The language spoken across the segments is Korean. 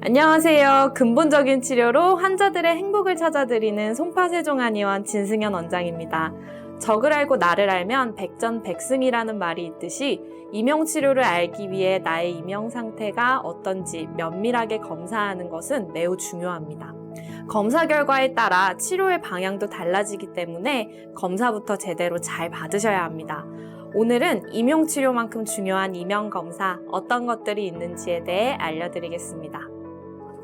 안녕하세요. 근본적인 치료로 환자들의 행복을 찾아드리는 송파세종한의원 진승현 원장입니다. 적을 알고 나를 알면 백전백승이라는 말이 있듯이 이명치료를 알기 위해 나의 이명 상태가 어떤지 면밀하게 검사하는 것은 매우 중요합니다. 검사 결과에 따라 치료의 방향도 달라지기 때문에 검사부터 제대로 잘 받으셔야 합니다. 오늘은 이명치료만큼 중요한 이명검사 어떤 것들이 있는지에 대해 알려드리겠습니다.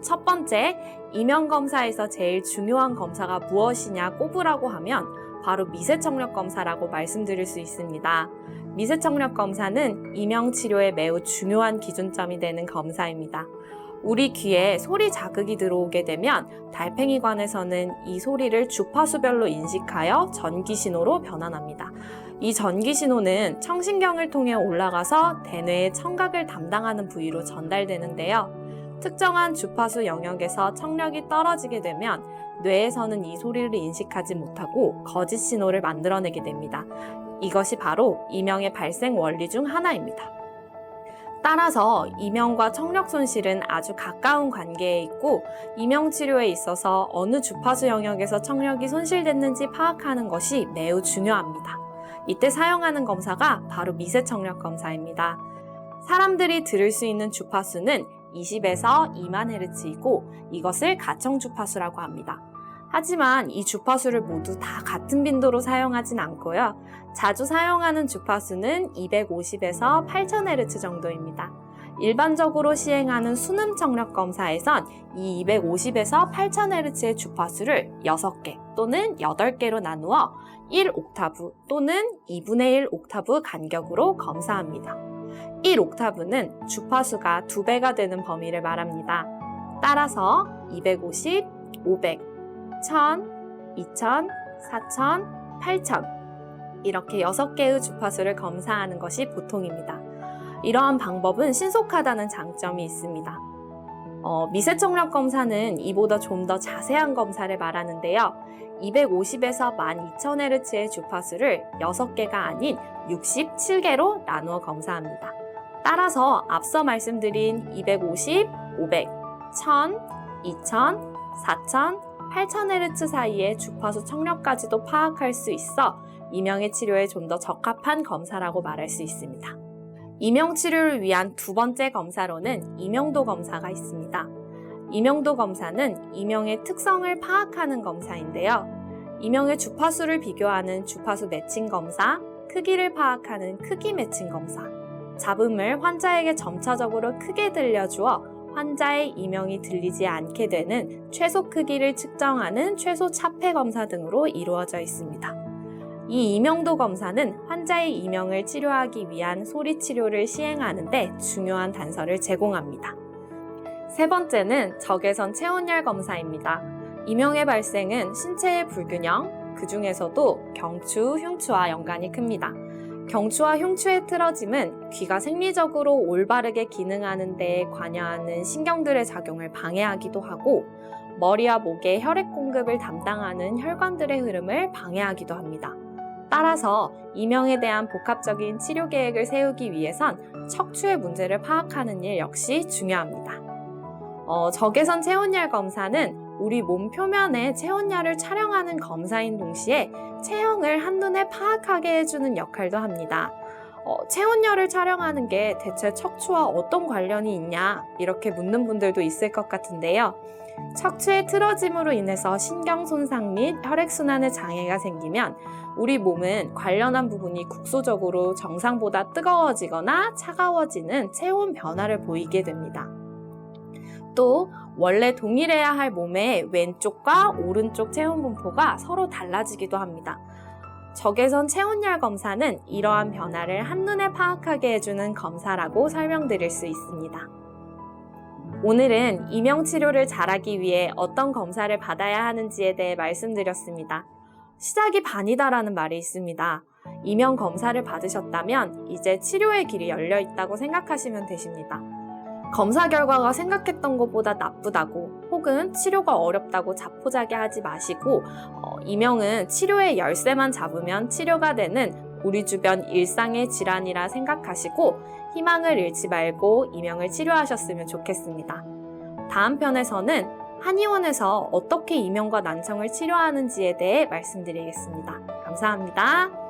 첫 번째, 이명검사에서 제일 중요한 검사가 무엇이냐 꼽으라고 하면 바로 미세청력 검사라고 말씀드릴 수 있습니다. 미세청력 검사는 이명 치료에 매우 중요한 기준점이 되는 검사입니다. 우리 귀에 소리 자극이 들어오게 되면 달팽이관에서는 이 소리를 주파수별로 인식하여 전기 신호로 변환합니다. 이 전기 신호는 청신경을 통해 올라가서 대뇌의 청각을 담당하는 부위로 전달되는데요. 특정한 주파수 영역에서 청력이 떨어지게 되면 뇌에서는 이 소리를 인식하지 못하고 거짓 신호를 만들어내게 됩니다. 이것이 바로 이명의 발생 원리 중 하나입니다. 따라서 이명과 청력 손실은 아주 가까운 관계에 있고 이명 치료에 있어서 어느 주파수 영역에서 청력이 손실됐는지 파악하는 것이 매우 중요합니다. 이때 사용하는 검사가 바로 미세 청력 검사입니다. 사람들이 들을 수 있는 주파수는 20에서 2만 헤르츠이고 이것을 가청 주파수라고 합니다. 하지만 이 주파수를 모두 다 같은 빈도로 사용하진 않고요. 자주 사용하는 주파수는 250에서 8000Hz 정도입니다. 일반적으로 시행하는 수능 청력 검사에선 이 250에서 8000Hz의 주파수를 6개 또는 8개로 나누어 1옥타브 또는 2분의 1 옥타브 간격으로 검사합니다. 1옥타브는 주파수가 2배가 되는 범위를 말합니다. 따라서 250, 500, 1000, 2000, 4000, 8000 이렇게 6개의 주파수를 검사하는 것이 보통입니다. 이러한 방법은 신속하다는 장점이 있습니다. 어, 미세청력 검사는 이보다 좀 더 자세한 검사를 말하는데요. 250에서 12,000Hz의 주파수를 6개가 아닌 67개로 나누어 검사합니다. 따라서 앞서 말씀드린 250, 500, 1000, 2000, 4000, 8000Hz 사이의 주파수 청력까지도 파악할 수 있어 이명의 치료에 좀 더 적합한 검사라고 말할 수 있습니다. 이명 치료를 위한 두 번째 검사로는 이명도 검사가 있습니다. 이명도 검사는 이명의 특성을 파악하는 검사인데요. 이명의 주파수를 비교하는 주파수 매칭 검사, 크기를 파악하는 크기 매칭 검사, 잡음을 환자에게 점차적으로 크게 들려주어 환자의 이명이 들리지 않게 되는 최소 크기를 측정하는 최소 차폐 검사 등으로 이루어져 있습니다. 이 이명도 검사는 환자의 이명을 치료하기 위한 소리 치료를 시행하는데 중요한 단서를 제공합니다. 세 번째는 적외선 체온열 검사입니다. 이명의 발생은 신체의 불균형, 그 중에서도 경추, 흉추와 연관이 큽니다. 경추와 흉추의 틀어짐은 귀가 생리적으로 올바르게 기능하는 데에 관여하는 신경들의 작용을 방해하기도 하고 머리와 목에 혈액 공급을 담당하는 혈관들의 흐름을 방해하기도 합니다. 따라서 이명에 대한 복합적인 치료 계획을 세우기 위해선 척추의 문제를 파악하는 일 역시 중요합니다. 어, 적외선 체온열 검사는 우리 몸 표면에 체온열을 촬영하는 검사인 동시에 체형을 한눈에 파악하게 해주는 역할도 합니다. 어, 체온열을 촬영하는 게 대체 척추와 어떤 관련이 있냐 이렇게 묻는 분들도 있을 것 같은데요. 척추의 틀어짐으로 인해서 신경 손상 및 혈액순환에 장애가 생기면 우리 몸은 관련한 부분이 국소적으로 정상보다 뜨거워지거나 차가워지는 체온 변화를 보이게 됩니다. 또 원래 동일해야 할 몸의 왼쪽과 오른쪽 체온 분포가 서로 달라지기도 합니다. 적외선 체온열 검사는 이러한 변화를 한눈에 파악하게 해주는 검사라고 설명드릴 수 있습니다. 오늘은 이명 치료를 잘하기 위해 어떤 검사를 받아야 하는지에 대해 말씀드렸습니다. 시작이 반이다라는 말이 있습니다. 이명 검사를 받으셨다면 이제 치료의 길이 열려 있다고 생각하시면 되십니다. 검사 결과가 생각했던 것보다 나쁘다고 혹은 치료가 어렵다고 자포자기 하지 마시고 어, 이명은 치료의 열쇠만 잡으면 치료가 되는 우리 주변 일상의 질환이라 생각하시고 희망을 잃지 말고 이명을 치료하셨으면 좋겠습니다. 다음 편에서는 한의원에서 어떻게 이명과 난청을 치료하는지에 대해 말씀드리겠습니다. 감사합니다.